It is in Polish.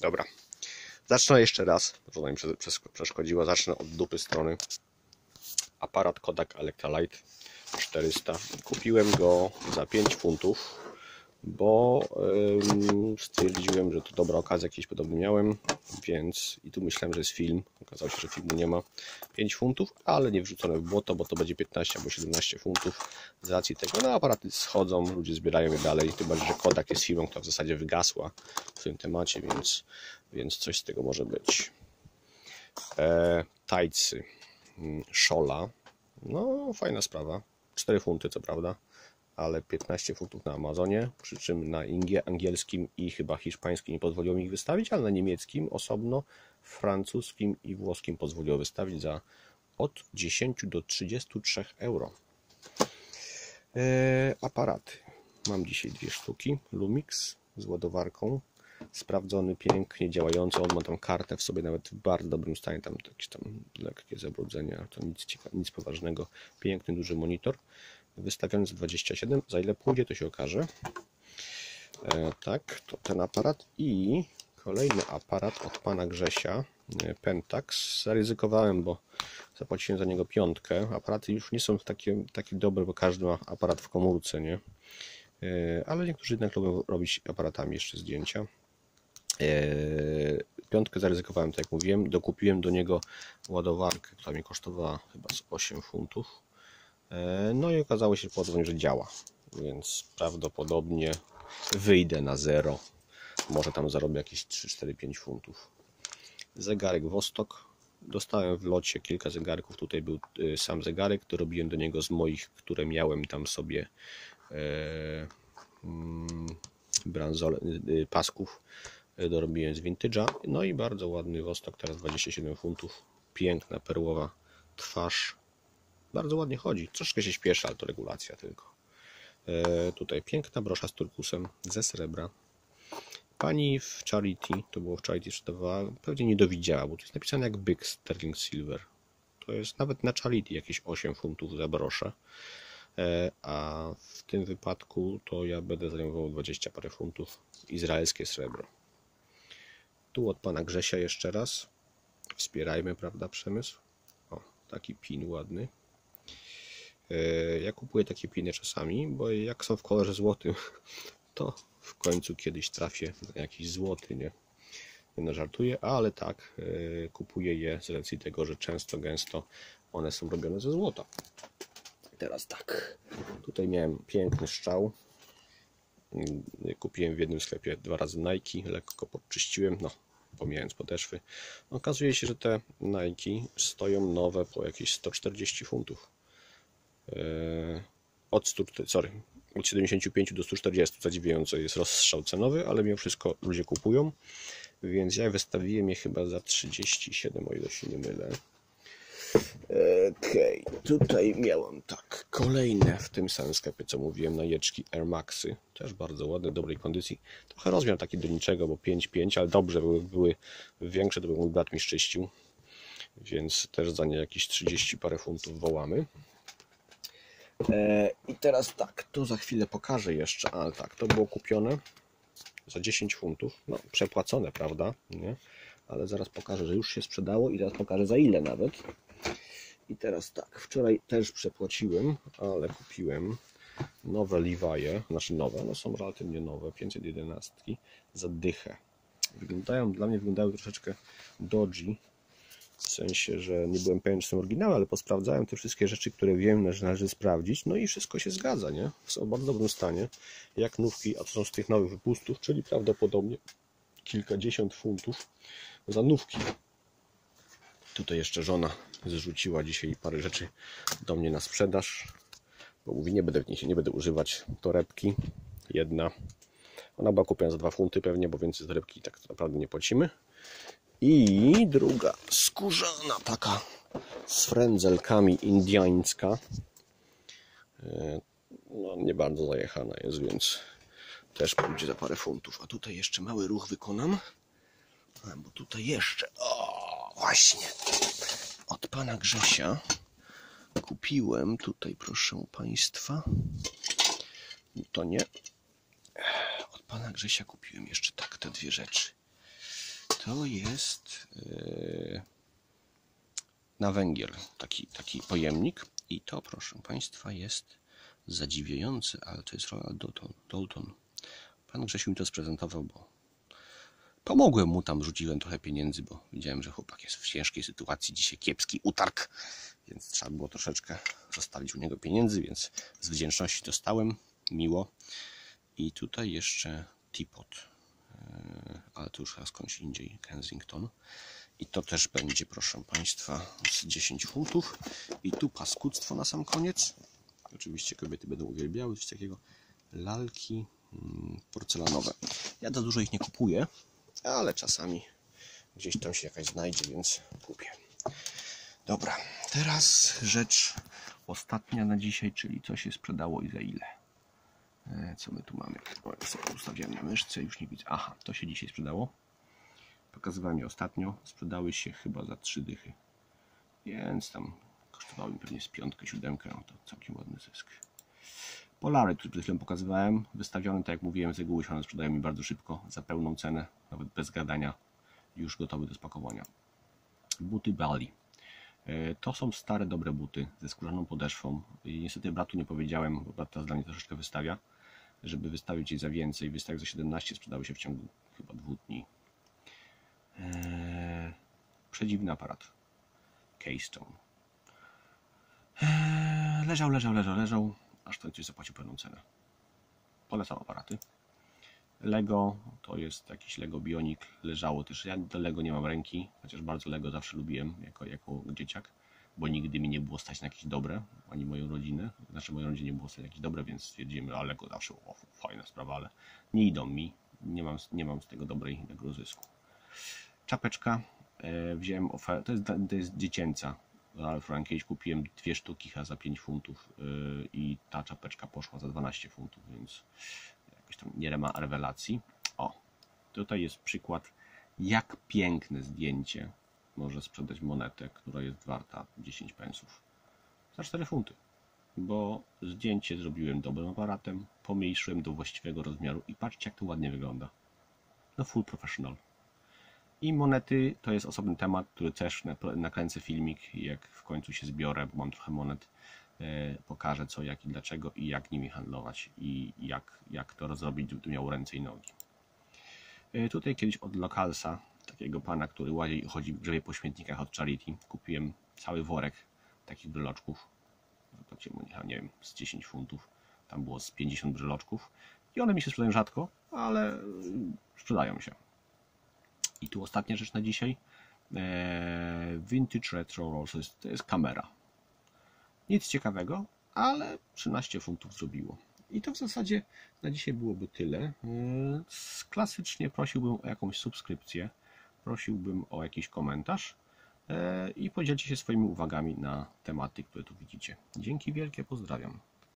Dobra. Zacznę jeszcze raz. Żona mi przes- przes- przeszkodziła. Zacznę od dupy strony. Aparat Kodak Electrolite 400. Kupiłem go za 5 funtów, bo stwierdziłem, że to dobra okazja, jakiś podobny miałem, więc i tu myślałem, że jest film. Okazało się, że filmu nie ma. 5 funtów, ale nie wrzucone w błoto, bo to będzie 15 albo 17 funtów z racji tego. No aparaty schodzą, ludzie zbierają je dalej, tym bardziej, że Kodak jest firmą, która w zasadzie wygasła w tym temacie, więc, więc coś z tego może być. E, tajcy mm, Szola. No, fajna sprawa. 4 funty, co prawda, ale 15 funtów na Amazonie, przy czym na ingie, angielskim i chyba hiszpańskim nie pozwoliło mi ich wystawić, ale na niemieckim osobno, francuskim i włoskim pozwoliło wystawić za od 10 do 33 euro. E, aparaty. Mam dzisiaj dwie sztuki. Lumix z ładowarką. Sprawdzony, pięknie działający. On ma tam kartę w sobie, nawet w bardzo dobrym stanie. Tam jakieś tam lekkie zabrudzenia, to nic, nic poważnego. Piękny, duży monitor. Wystawiony za 27. Za ile pójdzie, to się okaże. E, tak, to ten aparat. I kolejny aparat od pana Grzesia. e, Pentax. Zaryzykowałem, bo zapłaciłem za niego piątkę. Aparaty już nie są takie, takie dobre, bo każdy ma aparat w komórce, nie? E, Ale niektórzy jednak lubią robić aparatami jeszcze zdjęcia. E, Piątkę zaryzykowałem, tak jak mówiłem. Dokupiłem do niego ładowarkę, która mi kosztowała chyba z 8 funtów. E, No i okazało się po że działa, więc prawdopodobnie wyjdę na zero. Może tam zarobię jakieś 3, 4, 5 funtów. Zegarek Wostok. Dostałem w locie kilka zegarków. Tutaj był y, sam zegarek, to robiłem do niego z moich, które miałem tam sobie e, mm, bransole, y, y, pasków. y, Dorobiłem z vintage'a. No i bardzo ładny Wostok, teraz 27 funtów. Piękna, perłowa twarz. Bardzo ładnie chodzi. Troszkę się śpieszy, ale to regulacja tylko. E, tutaj piękna brosza z turkusem ze srebra. Pani w Charity, to było w Charity sprzedawała, pewnie nie dowidziała, bo to jest napisane jak byk Sterling Silver. To jest nawet na Charity jakieś 8 funtów za broszę. E, A w tym wypadku to ja będę zajmował 20 parę funtów izraelskie srebro. Tu od pana Grzesia jeszcze raz. Wspierajmy, prawda, przemysł. O, taki pin ładny. E, Ja kupuję takie piny czasami, bo jak są w kolorze złotym, to w końcu kiedyś trafię na jakiś złoty, nie? Nie no, żartuję, ale tak, e, kupuję je z racji tego, że często, gęsto one są robione ze złota. Teraz tak, tutaj miałem piękny szczał. Mm, Kupiłem w jednym sklepie dwa razy Nike, lekko podczyściłem, no pomijając podeszwy. Okazuje się, że te Nike stoją nowe po jakieś 140 funtów. Eee, od 100, sorry, od 75 do 140 zadziwiająco jest rozstrzał cenowy, ale mimo wszystko ludzie kupują, więc ja wystawiłem je chyba za 37, o ile się nie mylę. Okej, tutaj miałem tak, kolejne w tym samym sklepie, co mówiłem, najeczki Air Maxy, też bardzo ładne, dobrej kondycji. Trochę rozmiar taki do niczego, bo 5,5, ale dobrze, były, były większe, to by mój brat mi szczyścił, więc też za nie jakieś 30 parę funtów wołamy. E, I teraz tak, to za chwilę pokażę jeszcze, ale tak, to było kupione za 10 funtów, no przepłacone, prawda, nie? Ale zaraz pokażę, że już się sprzedało i teraz pokażę za ile nawet. I teraz tak, wczoraj też przepłaciłem, ale kupiłem nowe Levi'e, znaczy nowe, one są relatywnie nowe, 511 za dychę. Wyglądają, dla mnie wyglądały troszeczkę dodgy, w sensie, że nie byłem pewien, czy są oryginały, ale posprawdzałem te wszystkie rzeczy, które wiem, że należy sprawdzić, no i wszystko się zgadza, nie? Są w bardzo dobrym stanie, jak nówki, a to są z tych nowych wypustów, czyli prawdopodobnie kilkadziesiąt funtów za nówki. Tutaj jeszcze żona zrzuciła dzisiaj parę rzeczy do mnie na sprzedaż, bo mówi, nie będę, nie będę używać torebki, jedna. Ona była kupiona za 2 funty pewnie, bo więcej torebki tak naprawdę nie płacimy. I druga skórzana taka z frędzelkami indiańska. E, No, nie bardzo zajechana jest, więc też pójdzie za parę funtów. A tutaj jeszcze mały ruch wykonam. A, bo tutaj jeszcze, o, właśnie, od pana Grzesia kupiłem tutaj, proszę państwa. To nie. Od pana Grzesia kupiłem jeszcze tak, te dwie rzeczy. To jest yy, na węgiel taki, taki pojemnik i to proszę Państwa jest zadziwiające, ale to jest Ronald Dalton. Pan Grzesiu mi to sprezentował, bo pomogłem mu tam, rzuciłem trochę pieniędzy, bo widziałem, że chłopak jest w ciężkiej sytuacji, dzisiaj kiepski utarg, więc trzeba było troszeczkę zostawić u niego pieniędzy, więc z wdzięczności dostałem, miło. I tutaj jeszcze teapot, e, ale to już chyba skądś indziej, Kensington. I to też będzie, proszę Państwa, z 10 funtów. I tu paskudztwo na sam koniec. Oczywiście kobiety będą uwielbiały coś takiego. Lalki mm, porcelanowe. Ja za dużo ich nie kupuję, ale czasami gdzieś tam się jakaś znajdzie, więc kupię. Dobra, teraz rzecz ostatnia na dzisiaj, czyli co się sprzedało i za ile. E, co my tu mamy? O, ja sobie ustawiam na myszce, już nie widzę. Aha, to się dzisiaj sprzedało. Pokazywałem je ostatnio. Sprzedały się chyba za trzy dychy. Więc tam kosztowały mi pewnie z piątkę, siódemkę. No to całkiem ładny zysk. Polary, który przed chwilą pokazywałem, wystawione, tak jak mówiłem, z reguły się one sprzedają mi bardzo szybko, za pełną cenę, nawet bez gadania, już gotowy do spakowania. Buty Bali. E, to są stare, dobre buty ze skórzaną podeszwą. I niestety bratu nie powiedziałem, bo brat teraz dla mnie troszeczkę wystawia, żeby wystawić jej za więcej. Wystawił za 17, sprzedały się w ciągu chyba dwóch dni. Eee, przedziwny aparat. Keystone. Eee, leżał, leżał, leżał, leżał, aż w końcu zapłacił pełną cenę. Polecam aparaty. Lego to jest jakiś Lego Bionic, leżało też. Ja do Lego nie mam ręki, chociaż bardzo Lego zawsze lubiłem jako, jako dzieciak, bo nigdy mi nie było stać na jakieś dobre, ani moją rodzinę. Znaczy, moją rodzinę nie było stać na jakieś dobre, więc stwierdziłem, że Lego zawsze o, fajna sprawa, ale nie idą mi. Nie mam, nie mam z tego dobrej zysku. Czapeczka. E, wziąłem ofertę, to jest, to jest dziecięca. Ralph Lauren kupiłem dwie sztuki za 5 funtów e, i ta czapeczka poszła za 12 funtów, więc jakoś tam nie ma rewelacji. O, tutaj jest przykład, jak piękne zdjęcie może sprzedać monetę, która jest warta 10 pensów. Za 4 funty. Bo zdjęcie zrobiłem dobrym aparatem, pomniejszyłem do właściwego rozmiaru i patrzcie jak to ładnie wygląda. No full professional. I monety to jest osobny temat, który też nakręcę filmik, jak w końcu się zbiorę, bo mam trochę monet, e, pokażę co, jak i dlaczego i jak nimi handlować i jak, jak to zrobić, żeby to miało ręce i nogi. E, tutaj kiedyś od Localsa, takiego pana, który łazi chodzi grzebie po śmietnikach od Charity, kupiłem cały worek takich bryloczków, nie wiem, z 10 funtów, tam było z 50 bryloczków i one mi się sprzedają rzadko, ale sprzedają się. I tu ostatnia rzecz na dzisiaj. E, vintage Retro Rolls, to jest, to jest kamera. Nic ciekawego, ale 13 funtów zrobiło. I to w zasadzie na dzisiaj byłoby tyle. E, klasycznie prosiłbym o jakąś subskrypcję, prosiłbym o jakiś komentarz e, i podzielcie się swoimi uwagami na tematy, które tu widzicie. Dzięki wielkie, pozdrawiam.